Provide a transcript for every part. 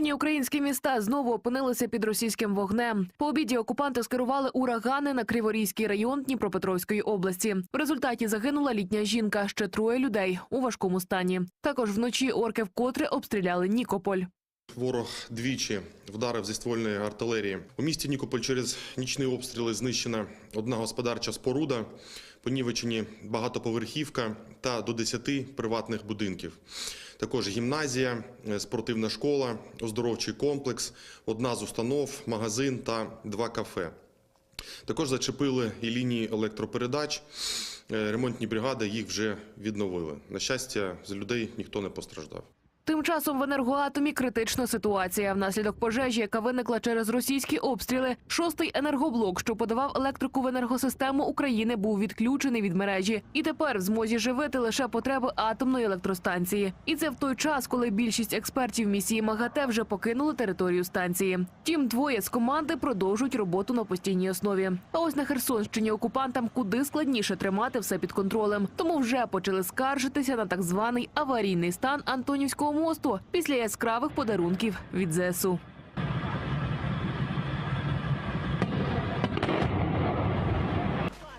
Мирні українські міста знову опинилися під російським вогнем. По обіді окупанти скерували урагани на Криворізький район Дніпропетровської області. В результаті загинула літня жінка, ще троє людей у важкому стані. Також вночі орки вкотре обстріляли Нікополь. Ворог двічі вдарив зі ствольної артилерії. У місті Нікополь через нічні обстріли знищена одна господарча споруда, понівечені багатоповерхівка та до 10 приватних будинків. Також гімназія, е, спортивна школа, оздоровчий комплекс, одна з установ, магазин та два кафе. Також зачепили і лінії електропередач. Е, Ремонтні бригади їх вже відновили. На щастя, з людей ніхто не постраждав. Тим часом в енергоатомі критична ситуація. Внаслідок пожежі, яка виникла через російські обстріли, шостий енергоблок, що подавав електрику в енергосистему України, був відключений від мережі і тепер в змозі живити лише потреби атомної електростанції. І це в той час, коли більшість експертів місії МАГАТЕ вже покинули територію станції. Втім, двоє з команди продовжують роботу на постійній основі. А ось на Херсонщині окупантам куди складніше тримати все під контролем, тому вже почали скаржитися на так званий аварійний стан Антонівського мосту після яскравих подарунків від ЗСУ.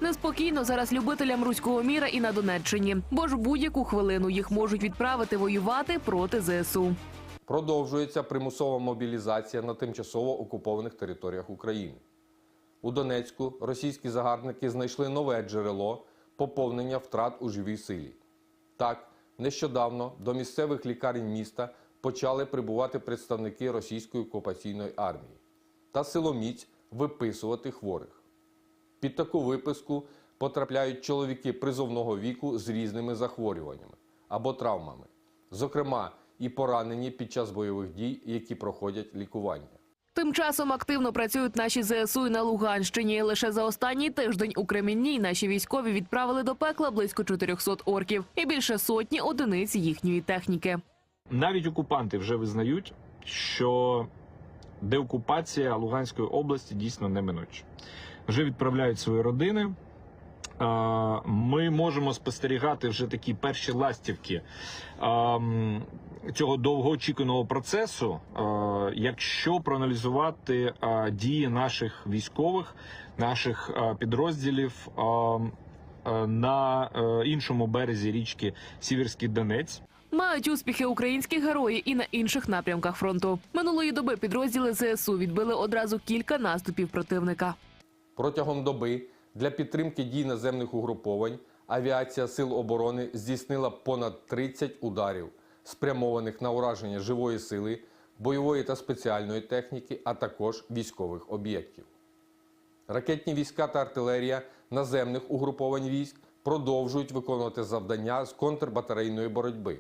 Неспокійно зараз любителям руського міра і на Донеччині, бо ж будь-яку хвилину їх можуть відправити воювати проти ЗСУ. Продовжується примусова мобілізація на тимчасово окупованих територіях України. У Донецьку російські загарбники знайшли нове джерело поповнення втрат у живій силі. Так, нещодавно до місцевих лікарень міста почали прибувати представники російської окупаційної армії та силоміць виписувати хворих. Під таку виписку потрапляють чоловіки призовного віку з різними захворюваннями або травмами, зокрема і поранені під час бойових дій, які проходять лікування. Тим часом активно працюють наші ЗСУ і на Луганщині. Лише за останній тиждень у Кремінній наші військові відправили до пекла близько 400 орків і більше сотні одиниць їхньої техніки. Навіть окупанти вже визнають, що деокупація Луганської області дійсно неминуча. Вже відправляють свої родини. Ми можемо спостерігати вже такі перші ластівки цього довгоочікуваного процесу, якщо проаналізувати дії наших військових, наших підрозділів на іншому березі річки Сіверський Донець. Мають успіхи українські герої і на інших напрямках фронту. Минулої доби підрозділи ЗСУ відбили одразу кілька наступів противника. Протягом доби для підтримки дій наземних угруповань авіація Сил оборони здійснила понад 30 ударів, спрямованих на ураження живої сили, бойової та спеціальної техніки, а також військових об'єктів. Ракетні війська та артилерія наземних угруповань військ продовжують виконувати завдання з контрбатарейної боротьби,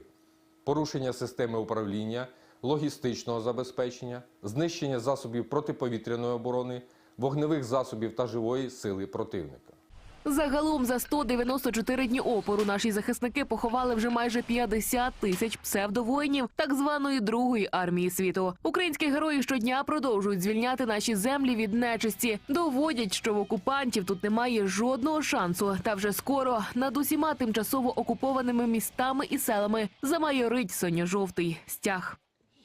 порушення системи управління, логістичного забезпечення, знищення засобів протиповітряної оборони, вогневих засобів та живої сили противника. Загалом за 194 дні опору наші захисники поховали вже майже 50 тисяч псевдовоїнів так званої другої армії світу. Українські герої щодня продовжують звільняти наші землі від нечисті. Доводять, що в окупантів тут немає жодного шансу. Та вже скоро над усіма тимчасово окупованими містами і селами замайорить синьо-жовтий стяг.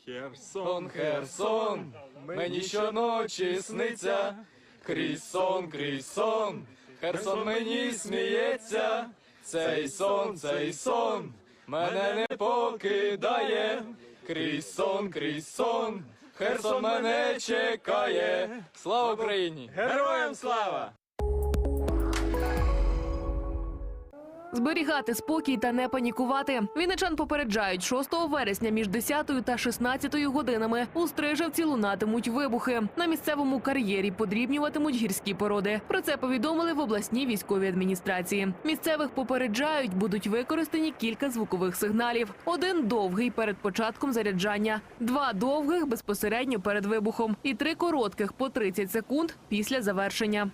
Херсон, Херсон, мені щоночі сниться, крізь сон, крізь сон, Херсон мені сміється, цей сон, цей сон, мене не покидає, крізь сон, крізь сон, Херсон мене чекає. Слава Україні! Героям слава! Зберігати спокій та не панікувати. Вінничан попереджають 6 вересня між 10 та 16 годинами у Стрижавці лунатимуть вибухи. На місцевому кар'єрі подрібнюватимуть гірські породи. Про це повідомили в обласній військовій адміністрації. Місцевих попереджають, будуть використані кілька звукових сигналів: один довгий перед початком заряджання, два довгих безпосередньо перед вибухом, і три коротких по 30 секунд після завершення.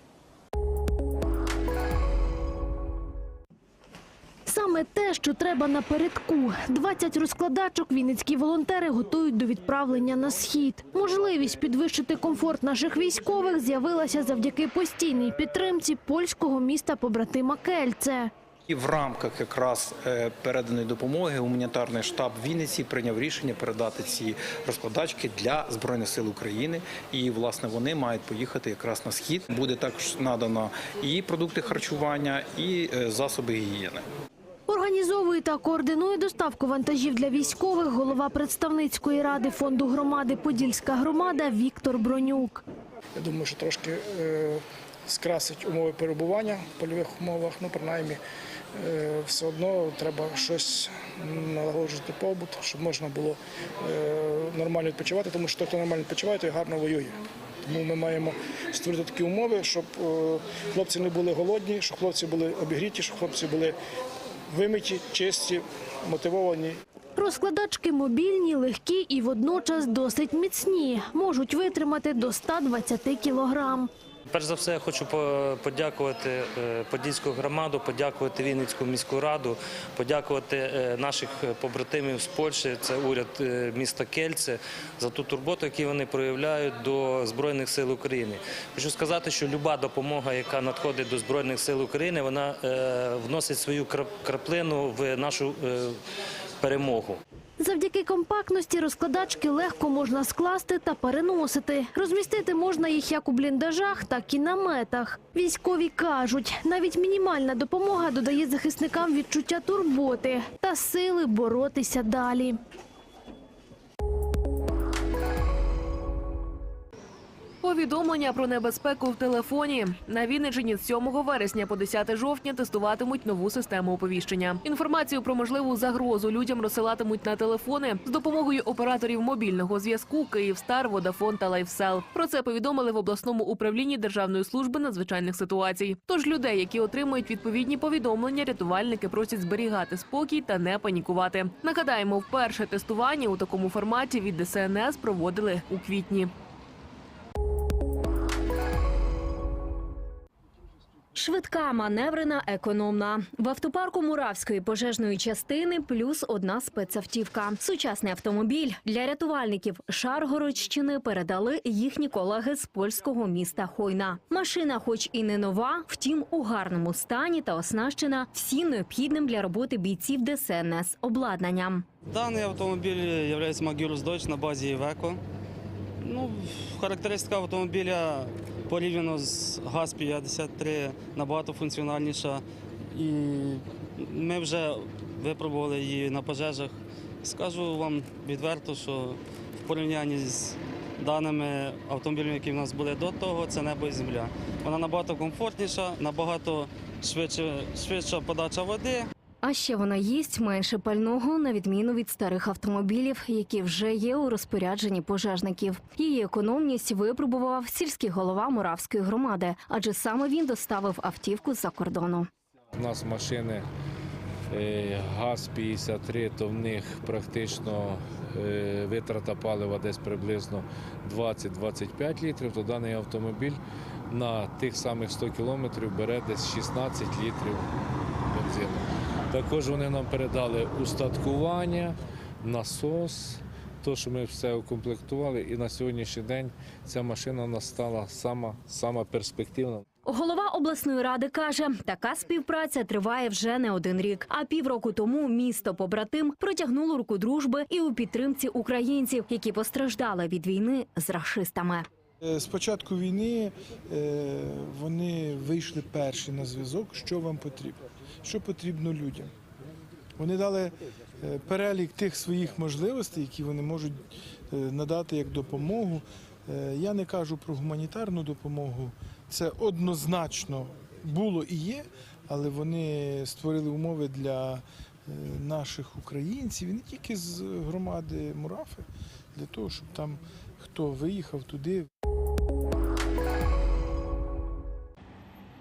Саме те, що треба напередку. 20 розкладачок вінницькі волонтери готують до відправлення на схід. Можливість підвищити комфорт наших військових з'явилася завдяки постійній підтримці польського міста побратима Кельце. І в рамках якраз е, переданої допомоги гуманітарний штаб Вінниці прийняв рішення передати ці розкладачки для збройних сил України. І власне вони мають поїхати якраз на схід. Буде також надано і продукти харчування, і е, засоби гігієни. Організовує та координує доставку вантажів для військових голова представницької ради фонду громади Подільська громада Віктор Бронюк. Я думаю, що трошки е, скрасить умови перебування в польових умовах. Ну, принаймні, е, все одно треба щось налагоджувати побут, щоб можна було е, нормально відпочивати, тому що той, хто нормально відпочиває, той гарно воює. Тому ми маємо створити такі умови, щоб хлопці не були голодні, щоб хлопці були обігріті, щоб хлопці були вимиті, чисті, мотивовані Розкладачки мобільні, легкі і водночас досить міцні. Можуть витримати до 120 кілограм. Перш за все, я хочу по- подякувати е, Подільську громаду, подякувати Вінницьку міську раду, подякувати е, наших побратимів з Польщі, це уряд е, міста Кельце, за ту турботу, яку вони проявляють до Збройних сил України. Хочу сказати, що люба допомога, яка надходить до Збройних сил України, вона вносить свою краплину в нашу перемогу. Завдяки компактності розкладачки легко можна скласти та переносити. Розмістити можна їх як у бліндажах, так і наметах. Військові кажуть, навіть мінімальна допомога додає захисникам відчуття турботи та сили боротися далі. Повідомлення про небезпеку в телефоні на Вінниччині з 7 вересня по 10 жовтня тестуватимуть нову систему оповіщення. Інформацію про можливу загрозу людям розсилатимуть на телефони з допомогою операторів мобільного зв'язку Київстар, Водафон та Лайфсел. Про це повідомили в обласному управлінні Державної служби надзвичайних ситуацій. Тож людей, які отримують відповідні повідомлення, рятувальники просять зберігати спокій та не панікувати. Нагадаємо, вперше тестування у такому форматі від ДСНС проводили у квітні. Швидка, маневрена, економна. В автопарку Муравської пожежної частини плюс одна спецавтівка. Сучасний автомобіль для рятувальників Шаргородщини передали їхні колеги з польського міста Хойна. Машина, хоч і не нова, втім у гарному стані та оснащена всім необхідним для роботи бійців ДСНС обладнанням. Даний автомобіль є Magirus Deutsch на базі Iveco. Ну, характеристика автомобіля порівняно з ГАЗ-53 набагато функціональніша. І ми вже випробували її на пожежах. Скажу вам відверто, що в порівнянні з даними автомобілями, які в нас були до того, це небо і земля. Вона набагато комфортніша, набагато швидше, швидша подача води. А ще вона їсть менше пального, на відміну від старих автомобілів, які вже є у розпорядженні пожежників. Її економність випробував сільський голова Муравської громади, адже саме він доставив автівку з-за кордону. У нас машини е, ГАЗ-53, то в них практично е, витрата палива десь приблизно 20-25 літрів, то даний автомобіль на тих самих 100 кілометрів бере десь 16 літрів бензину. Також вони нам передали устаткування, насос, то, що ми все укомплектували, і на сьогоднішній день ця машина у нас стала сама, сама перспективна. Голова обласної ради каже, така співпраця триває вже не один рік. А півроку тому місто побратим протягнуло руку дружби і у підтримці українців, які постраждали від війни з рашистами. Е, З початку війни е, вони вийшли перші на зв'язок, що вам потрібно, що потрібно людям. Вони дали е, перелік тих своїх можливостей, які вони можуть надати як допомогу. Я не кажу про гуманітарну допомогу. Це однозначно було і є, але вони створили умови для наших українців, і не тільки з громади Мурафи, для того, щоб там хто виїхав туди,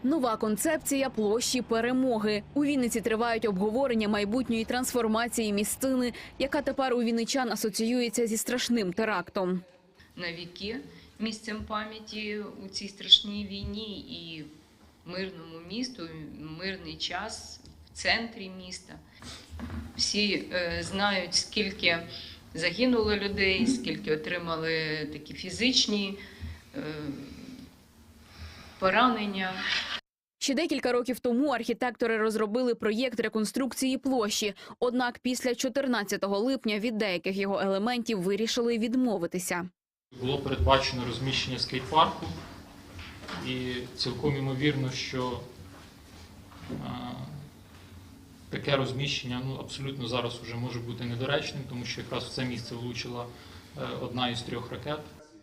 Нова концепція площі перемоги. У Вінниці тривають обговорення майбутньої трансформації місцини, яка тепер у вінничан асоціюється зі страшним терактом. навіки місцем пам'яті у цій страшній війні і мирному місту, мирний час в центрі міста. Всі е, знають, скільки загинуло людей, скільки отримали такі фізичні е, поранення. Ще декілька років тому архітектори розробили проєкт реконструкції площі. Однак після 14 липня від деяких його елементів вирішили відмовитися. Було передбачено розміщення скейт-парку, і цілком ймовірно, що а, таке розміщення ну, абсолютно зараз вже може бути недоречним, тому що якраз в це місце влучила е, одна із трьох ракет.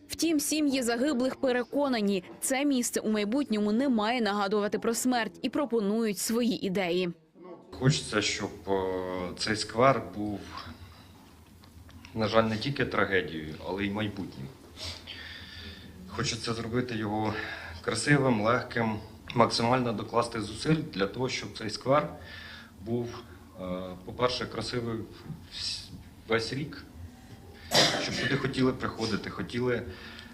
Втім, сім'ї загиблих переконані, це місце у майбутньому не має нагадувати про смерть і пропонують свої ідеї. Хочеться, щоб е, цей сквер був, на жаль, не тільки трагедією, але й майбутнім. Хочеться зробити його красивим, легким, максимально докласти зусиль для того, щоб цей сквер був, е, по-перше, красивий весь рік, щоб туди хотіли приходити, хотіли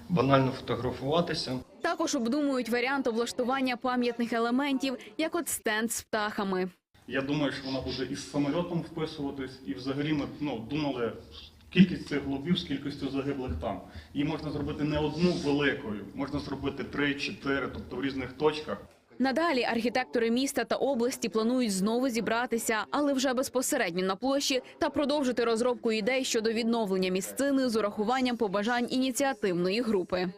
банально фотографуватися. Також обдумують варіант облаштування пам'ятних елементів, як от стенд з птахами. Я думаю, що вона буде із самольотом вписуватись, і взагалі ми ну, думали кількість цих голубів з кількістю загиблих там. Її можна зробити не одну великою, можна зробити три, чотири, тобто в різних точках. Надалі архітектори міста та області планують знову зібратися, але вже безпосередньо на площі та продовжити розробку ідей щодо відновлення місцини з урахуванням побажань ініціативної групи.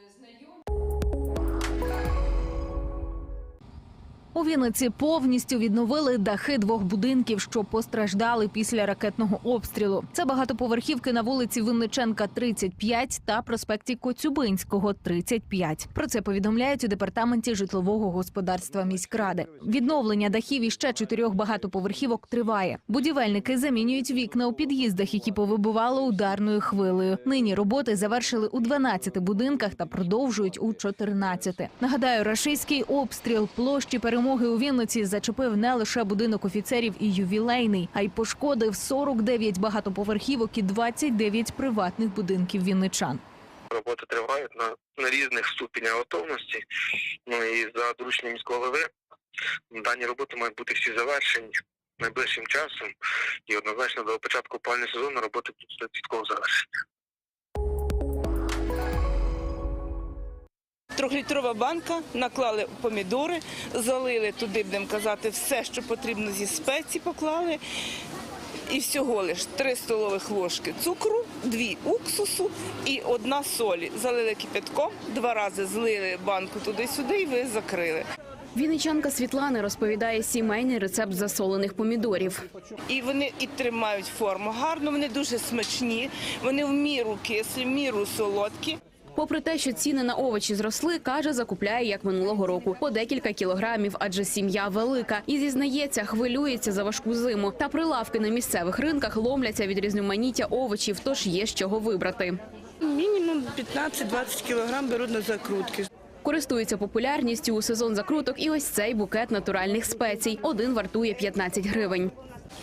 У Вінниці повністю відновили дахи двох будинків, що постраждали після ракетного обстрілу. Це багатоповерхівки на вулиці Винниченка, 35 та проспекті Коцюбинського, 35. Про це повідомляють у департаменті житлового господарства міськради. Відновлення дахів і ще чотирьох багатоповерхівок триває. Будівельники замінюють вікна у під'їздах, які повибивало ударною хвилею. Нині роботи завершили у 12 будинках та продовжують у 14. Нагадаю, рашистський обстріл площі перемоги у Вінниці зачепив не лише будинок офіцерів і ювілейний, а й пошкодив 49 багатоповерхівок і 29 приватних будинків вінничан. Роботи тривають на, на різних ступенях готовності. Ну і за дорученням міського голови дані роботи мають бути всі завершені найближчим часом. І однозначно до початку опалювального сезону роботи будуть чіткого завершення. Трьохлітрова банка, наклали помідори, залили туди, будемо казати, все, що потрібно зі спеції поклали. І всього лиш 3 столових ложки цукру, 2 уксусу і одна солі. Залили кипятком, два рази злили банку туди-сюди і ви закрили. Вінничанка Світлана розповідає сімейний рецепт засолених помідорів. І вони і тримають форму гарно, вони дуже смачні, вони в міру кислі, в міру солодкі. Попри те, що ціни на овочі зросли, каже, закупляє як минулого року по декілька кілограмів, адже сім'я велика. І зізнається, хвилюється за важку зиму. Та прилавки на місцевих ринках ломляться від різноманіття овочів, тож є з чого вибрати. Мінімум 15-20 кілограм беруть на закрутки. Користується популярністю у сезон закруток і ось цей букет натуральних спецій. Один вартує 15 гривень.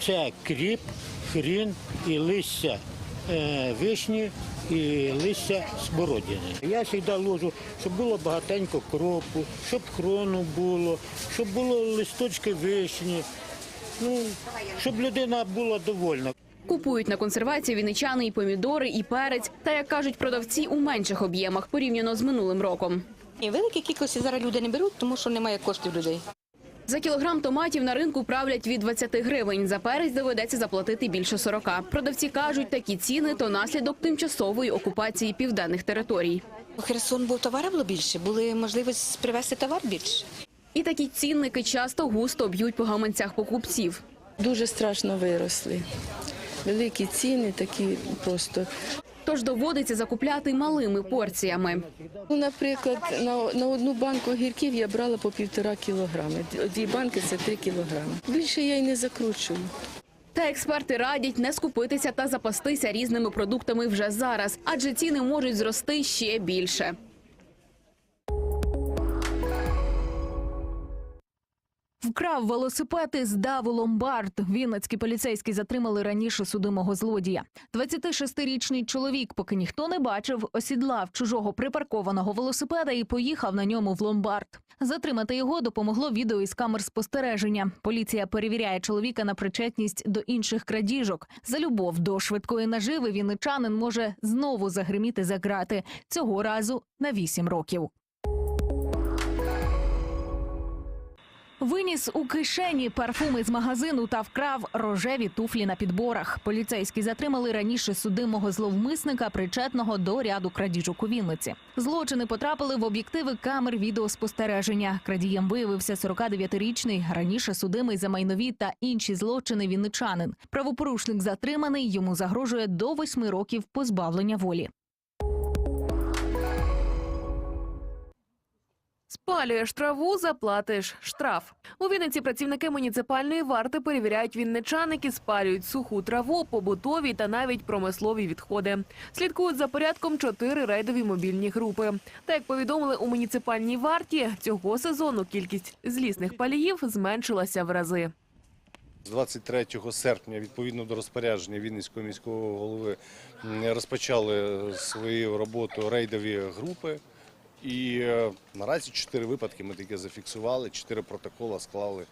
Це кріп, хрін і листя е, вишні і листя смородини. Я завжди ложу, щоб було багатенько кропу, щоб хрону було, щоб було листочки вишні, ну, щоб людина була довольна. Купують на консервацію вінничани і помідори, і перець. Та як кажуть продавці, у менших об'ємах порівняно з минулим роком. І великі кількості зараз люди не беруть, тому що немає коштів людей. За кілограм томатів на ринку правлять від 20 гривень. За перець доведеться заплатити більше 40. Продавці кажуть, такі ціни то наслідок тимчасової окупації південних територій. Херсон був товару було більше, були можливість привезти товар більше. І такі цінники часто густо б'ють по гаманцях покупців. Дуже страшно виросли. Великі ціни такі просто. Тож доводиться закупляти малими порціями. Ну, наприклад, на, на одну банку огірків я брала по півтора кілограми. Дві банки це три кілограми. Більше я й не закручую. Та експерти радять не скупитися та запастися різними продуктами вже зараз, адже ціни можуть зрости ще більше. Вкрав велосипед і здав у ломбард. Вінницькі поліцейські затримали раніше судимого злодія. 26-річний чоловік, поки ніхто не бачив, осідлав чужого припаркованого велосипеда і поїхав на ньому в ломбард. Затримати його допомогло відео із камер спостереження. Поліція перевіряє чоловіка на причетність до інших крадіжок. За любов до швидкої наживи вінничанин може знову загриміти за грати цього разу на 8 років. Виніс у кишені парфуми з магазину та вкрав рожеві туфлі на підборах. Поліцейські затримали раніше судимого зловмисника, причетного до ряду крадіжок у Вінниці. Злочини потрапили в об'єктиви камер відеоспостереження. Крадієм виявився 49-річний, раніше судимий за майнові та інші злочини вінничанин. Правопорушник затриманий. Йому загрожує до восьми років позбавлення волі. Спалюєш траву, заплатиш штраф. У Вінниці працівники муніципальної варти перевіряють вінничан, які спалюють суху траву, побутові та навіть промислові відходи. Слідкують за порядком чотири рейдові мобільні групи. Та як повідомили у муніципальній варті, цього сезону кількість злісних паліїв зменшилася в рази. З 23 серпня, відповідно до розпорядження Вінницького міського голови, розпочали свою роботу рейдові групи. І е, наразі чотири випадки ми таки зафіксували, чотири протоколи склали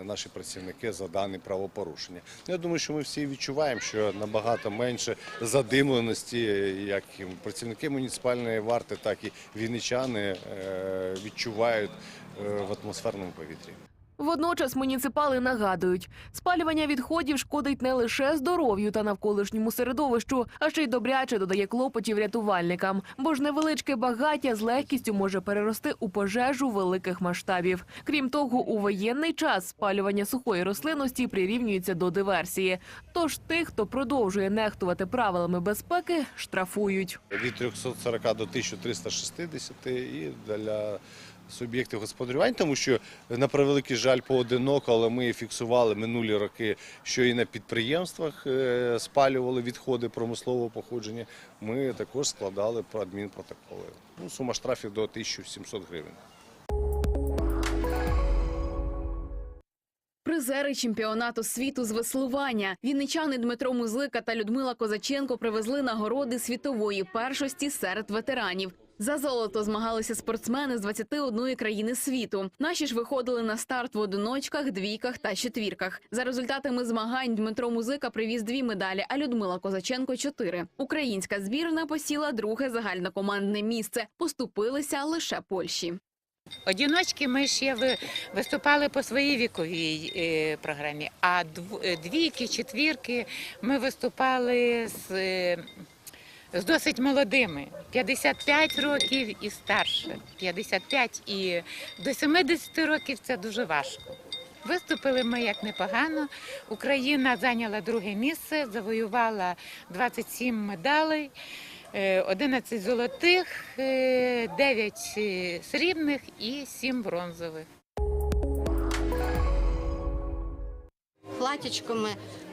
е, наші працівники за дане правопорушення. Я думаю, що ми всі відчуваємо, що набагато менше задимленості, як і працівники муніципальної варти, так і вінничани е, відчувають е, в атмосферному повітрі. Водночас муніципали нагадують, спалювання відходів шкодить не лише здоров'ю та навколишньому середовищу, а ще й добряче додає клопотів рятувальникам, бо ж невеличке багаття з легкістю може перерости у пожежу великих масштабів. Крім того, у воєнний час спалювання сухої рослинності прирівнюється до диверсії. Тож тих, хто продовжує нехтувати правилами безпеки, штрафують. від 340 до 1360 і для суб'єктів господарювань, тому що на превеликий жаль поодиноко, але ми фіксували минулі роки, що і на підприємствах е, спалювали відходи промислового походження. Ми також складали про адмінпротоколи. Ну, сума штрафів до 1700 гривень. Призери чемпіонату світу з веслування. Вінничани Дмитро Музлика та Людмила Козаченко привезли нагороди світової першості серед ветеранів. За золото змагалися спортсмени з 21 країни світу. Наші ж виходили на старт в одиночках, двійках та четвірках. За результатами змагань Дмитро Музика привіз дві медалі, а Людмила Козаченко чотири. Українська збірна посіла друге загальнокомандне місце. Поступилися лише Польщі. Одіночки ми ще ви- виступали по своїй віковій е, програмі, а е, двійки, четвірки ми виступали з, е, з досить молодими. 55 років і старше. 55 і до 70 років це дуже важко. Виступили ми як непогано. Україна зайняла друге місце, завоювала 27 медалей. Е, 11 золотих, 9 срібних і 7 бронзових. Платічко ми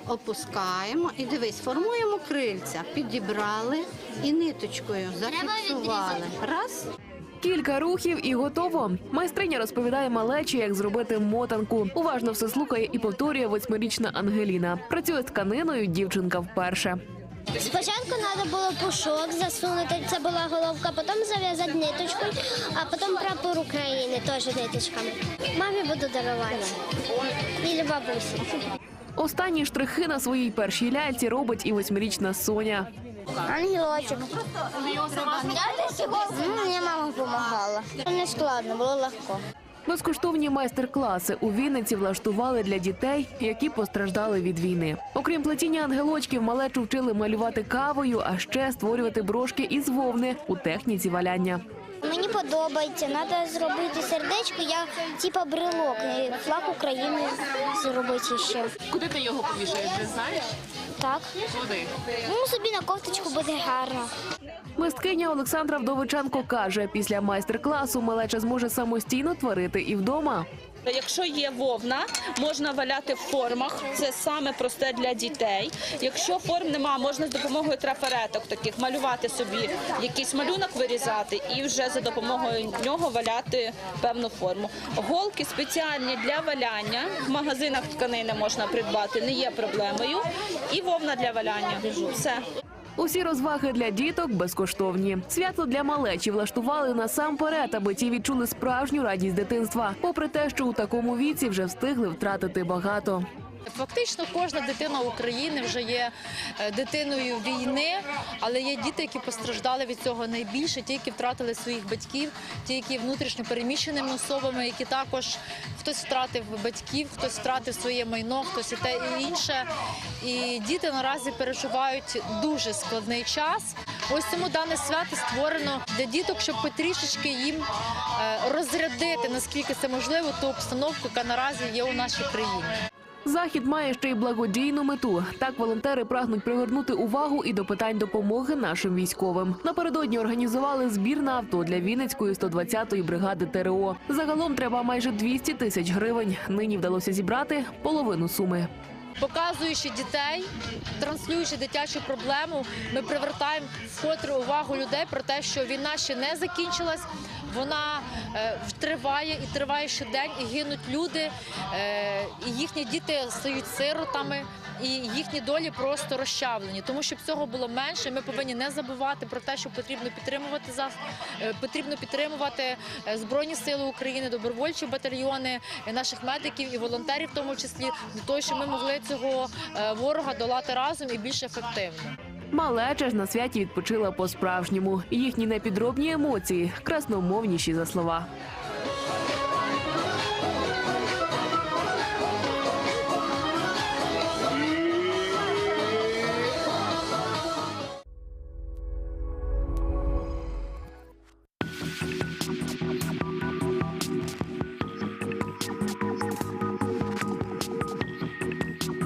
опускаємо і дивись, формуємо крильця. Підібрали і ниточкою зафіксували. Раз. Кілька рухів і готово. Майстриня розповідає малечі, як зробити мотанку. Уважно все слухає і повторює восьмирічна Ангеліна. Працює з тканиною дівчинка вперше. Спочатку треба було пушок засунути, це була головка, потім зав'язати ниточкою, а потім прапор України теж ниточками. Мамі буду дарувати. І бабусі. Останні штрихи на своїй першій ляльці робить і восьмирічна Соня. Ангелочок. Мені мама допомагала. Не складно, було легко. Безкоштовні майстер-класи у Вінниці влаштували для дітей, які постраждали від війни. Окрім плетіння ангелочків, малечу вчили малювати кавою, а ще створювати брошки із вовни у техніці валяння. Мені подобається, треба зробити сердечко, я типа брелок, і флаг України зробити ще. Куди ти його повішаєш, не знаєш? Так. Куди? Ну, собі на кофточку буде гарно. Мисткиня Олександра Вдовиченко каже, після майстер-класу малеча зможе самостійно творити і вдома. Якщо є вовна, можна валяти в формах. Це саме просте для дітей. Якщо форм нема, можна з допомогою трафареток таких малювати собі якийсь малюнок вирізати і вже за допомогою нього валяти певну форму. Голки спеціальні для валяння в магазинах тканини можна придбати, не є проблемою. І вовна для валяння. Все. Усі розваги для діток безкоштовні. Свято для малечі влаштували насамперед, аби ті відчули справжню радість дитинства, попри те, що у такому віці вже встигли втратити багато. Фактично кожна дитина України вже є е, дитиною війни, але є діти, які постраждали від цього найбільше, ті, які втратили своїх батьків, ті, які внутрішньо переміщеними особами, які також хтось втратив батьків, хтось втратив своє майно, хтось і те і інше. І діти наразі переживають дуже складний час. Ось тому дане свято створено для діток, щоб потрішечки їм е, розрядити наскільки це можливо ту обстановку, яка наразі є у нашій країні. Захід має ще й благодійну мету. Так волонтери прагнуть привернути увагу і до питань допомоги нашим військовим. Напередодні організували збір на авто для Вінницької 120-ї бригади ТРО. Загалом треба майже 200 тисяч гривень. Нині вдалося зібрати половину суми. Показуючи дітей, транслюючи дитячу проблему, ми привертаємо вкотре увагу людей про те, що війна ще не закінчилась. Вона е, триває і триває щодень, і гинуть люди, е, і їхні діти стають сиротами, і їхні долі просто розчавлені. Тому щоб цього було менше, ми повинні не забувати про те, що потрібно підтримувати зас... е, потрібно підтримувати збройні сили України, добровольчі батальйони, наших медиків і волонтерів, в тому числі для того, щоб ми могли цього ворога долати разом і більш ефективно. Малеча ж на святі відпочила по-справжньому. Їхні непідробні емоції красномовніші за слова.